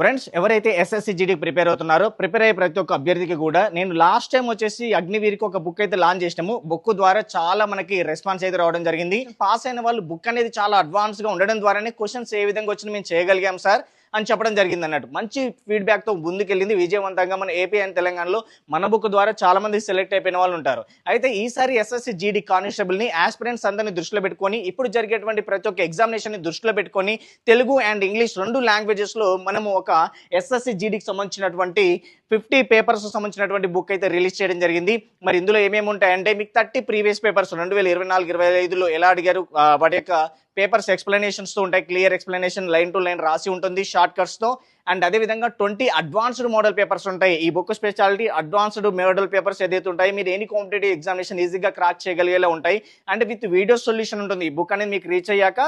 Friends ఎవరైతే SSC జీడీకి prepare అవుతున్నారో ప్రిపేర్ అయ్యే ప్రతి ఒక్క అభ్యర్థికి కూడా నేను లాస్ట్ టైం వచ్చేసి అగ్నివీరికి ఒక బుక్ అయితే లాంచ్ చేసినాము. బుక్ ద్వారా చాలా మనకి రెస్పాన్స్ అయితే రావడం జరిగింది. పాస్ అయిన వాళ్ళు బుక్ అనేది చాలా అడ్వాన్స్గా ఉండడం ద్వారానే క్వశ్చన్స్ ఏ విధంగా వచ్చినా మేము చేయగలిగాం సార్ అని చెప్పడం జరిగింది అన్నట్టు మంచి ఫీడ్బ్యాక్తో ముందుకెళ్ళింది విజయవంతంగా మన ఏపీ అండ్ తెలంగాణలో మన బుక్ ద్వారా చాలా మంది సెలెక్ట్ అయిపోయిన వాళ్ళు ఉంటారు. అయితే ఈసారి ఎస్ఎస్సి జీడీ కానిస్టేబుల్ని ఆస్పిరెంట్స్ అందరినీ దృష్టిలో పెట్టుకొని ఇప్పుడు జరిగేటువంటి ప్రతి ఒక్క ఎగ్జామినేషన్ని దృష్టిలో పెట్టుకొని తెలుగు అండ్ ఇంగ్లీష్ రెండు లాంగ్వేజెస్లో మనము ఒక ఎస్ఎస్సి జీడీకి సంబంధించినటువంటి ఫిఫ్టీ పేపర్స్ సంబంధించినటువంటి బుక్ అయితే రిలీజ్ చేయడం జరిగింది. మరి ఇందులో ఏమేమి ఉంటాయంటే మీకు థర్టీ ప్రీవియస్ పేపర్స్ రెండు వేల ఇరవై నాలుగు ఇరవై ఐదులో ఎలా అడిగారు వాటి యొక్క పేపర్స్ ఎక్స్ప్లెనేషన్స్తో ఉంటాయి clear explanation line to line రాసి ఉంటుంది షార్ట్ కట్స్తో అండ్ అదే విధంగా ట్వంటీ అడ్వాన్స్డ్ మోడల్ పేపర్స్ ఉంటాయి. ఈ book speciality advanced model papers ఏదైతే ఉంటాయి మీరు ఎనీ కాంపిటేటివ్ ఎగ్జామినేషన్ ఈజీగా క్రాక్ చేయగలిగేలా ఉంటాయి. అండ్ విత్ వీడియో సొల్యూషన్ ఉంటుంది. ఈ బుక్ అనేది మీకు రీచ్ అయ్యాక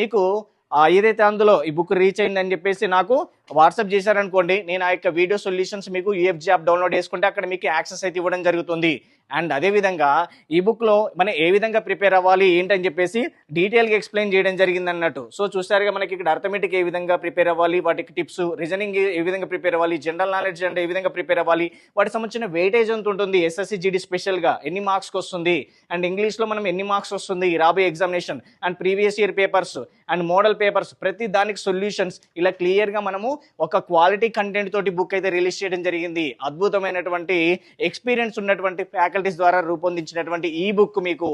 మీకు ఏదైతే అందులో ఈ బుక్ రీచ్ అయిందని చెప్పేసి నాకు వాట్సాప్ చేశారనుకోండి నేను ఆ యొక్క వీడియో సొల్యూషన్స్ మీకు యూఎఫ్జీ యాప్ డౌన్లోడ్ చేసుకుంటే అక్కడ మీకు యాక్సెస్ అయితే ఇవ్వడం జరుగుతుంది. అండ్ అదే విధంగా ఈ బుక్లో మనం ఏ విధంగా ప్రిపేర్ అవ్వాలి ఏంటని చెప్పేసి డీటెయిల్గా ఎక్స్ప్లెయిన్ చేయడం జరిగింది అన్నట్టు సో చూసారుగా మనకి ఇక్కడ అర్థమెటిక్ ఏ విధంగా ప్రిపేర్ అవ్వాలి వాటికి టిప్స్ రీజనింగ్ ఏ విధంగా ప్రిపేర్ అవ్వాలి జనరల్ నాలెడ్జ్ అంటే ఏ విధంగా ప్రిపేర్ అవ్వాలి వాటికి సంబంధించిన వెయిటేజ్ ఎంత ఉంటుంది ఎస్ఎస్సి జీడీ స్పెషల్గా ఎన్ని మార్క్స్ వస్తుంది అండ్ ఇంగ్లీష్లో మనం ఎన్ని మార్క్స్ వస్తుంది రాబోయే examination and previous year papers and model papers ప్రతి దానికి సొల్యూషన్స్ ఇలా క్లియర్గా మనము ఒక క్వాలిటీ కంటెంట్ తోటి బుక్ అయితే రిలీజ్ చేయడం జరిగింది. అద్భుతమైనటువంటి ఎక్స్పీరియన్స్ ఉన్నటువంటి ఫ్యాకల్టీస్ ద్వారా రూపొందించినటువంటి ఈ బుక్ మీకు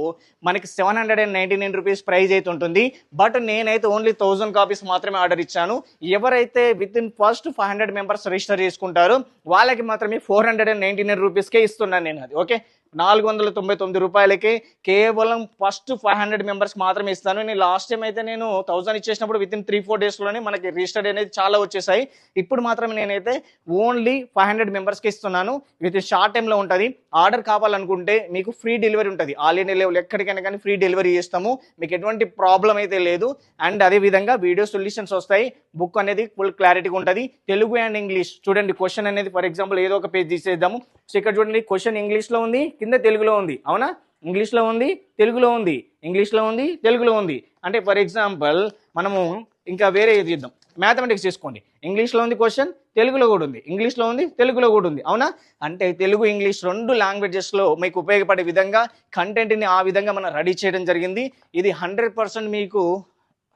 మనకి seven hundred and ninety nine rupees price అయితే ఉంటుంది. బట్ నేనైతే ఓన్లీ థౌసండ్ కాపీస్ మాత్రమే ఆర్డర్ ఇచ్చాను. ఎవరైతే within first five hundred members register చేసుకుంటారో వాళ్ళకి మాత్రమే four hundred and ninety nine రూపీస్కే ఇస్తున్నాను నేను అది ఓకే నాలుగు వందల తొంభై తొమ్మిది రూపాయలకి కేవలం ఫస్ట్ ఫైవ్ హండ్రెడ్ మెంబర్స్ మాత్రమే ఇస్తాను. నేను లాస్ట్ టైం అయితే నేను థౌసండ్ ఇచ్చేసినప్పుడు విత్ ఇన్ త్రీ ఫోర్ డేస్లోనే మనకి రిజిస్టర్డ్ అనేది చాలా వచ్చేసాయి ఇప్పుడు మాత్రమే నేనైతే ఓన్లీ ఫైవ్ హండ్రెడ్ మెంబర్స్కి ఇస్తున్నాను. విత్ షార్ట్ టైంలో ఉంటుంది. ఆర్డర్ కావాలనుకుంటే మీకు ఫ్రీ డెలివరీ ఉంటుంది. ఆల్ ఇండియా లెవెల్ ఎక్కడికైనా కానీ ఫ్రీ డెలివరీ చేస్తాము. మీకు ఎటువంటి ప్రాబ్లం అయితే లేదు. అండ్ అదే విధంగా వీడియో సొల్యూషన్స్ వస్తాయి. బుక్ అనేది ఫుల్ క్లారిటీగా ఉంటుంది. తెలుగు అండ్ ఇంగ్లీష్ చూడండి క్వశ్చన్ అనేది ఫర్ ఎగ్జాంపుల్ ఏదో ఒక పేజ్ తీసేద్దాము. సో ఇక్కడ చూడండి క్వశ్చన్ ఇంగ్లీష్లో ఉంది కింద తెలుగులో ఉంది. అవునా? ఇంగ్లీష్లో ఉంది తెలుగులో ఉంది. ఇంగ్లీష్లో ఉంది తెలుగులో ఉంది. అంటే ఫర్ ఎగ్జాంపుల్ మనము ఇంకా వేరే ఏది ఇద్దాం మ్యాథమెటిక్స్ తీసుకోండి ఇంగ్లీష్లో ఉంది క్వశ్చన్ తెలుగులో కూడా ఉంది. ఇంగ్లీష్లో ఉంది తెలుగులో కూడా ఉంది. అవునా? అంటే తెలుగు ఇంగ్లీష్ రెండు లాంగ్వేజెస్లో మీకు ఉపయోగపడే విధంగా కంటెంట్ని ఆ విధంగా మనం రెడీ చేయడం జరిగింది. ఇది హండ్రెడ్ పర్సెంట్ మీకు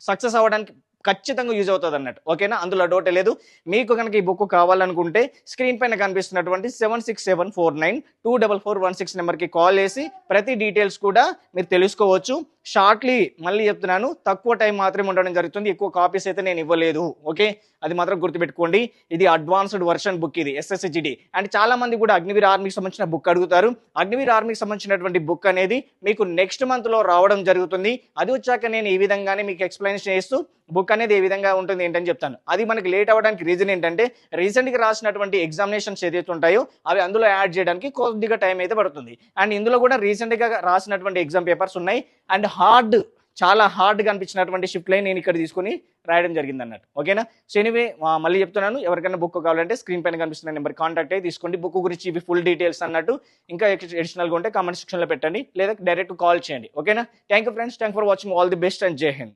సక్సెస్ అవ్వడానికి ఖచ్చితంగా యూజ్ అవుతుంది అన్నట్టు. ఓకేనా అందులో డౌట్ లేదు. మీకు కనుక ఈ బుక్ కావాలనుకుంటే స్క్రీన్ పైన కనిపిస్తున్నటువంటి seven six seven four nine two double four one six నెంబర్కి కాల్ చేసి ప్రతి డీటెయిల్స్ కూడా మీరు తెలుసుకోవచ్చు. షార్ట్లీ మళ్ళీ చెప్తున్నాను తక్కువ టైం మాత్రమే ఉండడం జరుగుతుంది ఎక్కువ కాపీస్ అయితే నేను ఇవ్వలేదు ఓకే? అది మాత్రం గుర్తుపెట్టుకోండి ఇది అడ్వాన్స్డ్ వర్షన్ బుక్ ఇది ఎస్ఎస్సిజిడి అండ్ చాలా మంది కూడా అగ్నివీర్ ఆర్మీకి సంబంధించిన బుక్ అడుగుతారు. అగ్నివీర్ ఆర్మీకి సంబంధించినటువంటి బుక్ అనేది మీకు నెక్స్ట్ మంత్లో రావడం జరుగుతుంది. అది వచ్చాక నేను ఈ విధంగానే మీకు ఎక్స్ప్లెనేషన్ చేస్తూ బుక్ అనేది ఏ విధంగా ఉంటుంది ఏంటని చెప్తాను. అది మనకి లేట్ అవ్వడానికి రీజన్ ఏంటంటే రీసెంట్గా రాసినటువంటి ఎగ్జామినేషన్స్ ఏదైతే ఉంటాయో అవి అందులో యాడ్ చేయడానికి కొద్దిగా టైం అయితే పడుతుంది. అండ్ ఇందులో కూడా రీసెంట్గా రాసినటువంటి ఎగ్జామ్ పేపర్స్ ఉన్నాయి. అండ్ హార్డ్ చాలా హార్డ్గా అనిపించినటువంటి షిఫ్ట్ లైన్ నేను ఇక్కడ తీసుకొని రాయడం జరిగింది అన్నట్టు ఓకేనా? సో ఎనివే మళ్ళీ చెప్తున్నాను ఎవరికైనా బుక్ కావాలంటే స్క్రీన్ పైన కనిపిస్తున్న నెంబర్ కాంటాక్ట్ అయ్యి తీసుకోండి. బుక్ గురించి ఇవి ఫుల్ డీటెయిల్స్ అన్నట్టు ఇంకా అడిషనల్గా ఉంటే కామెంట్ సెక్షన్లో పెట్టండి లేదా డైరెక్ట్ కాల్ చేయండి. ఓకేనా? Thank you friends thank for watching. All the best and Jai Hind.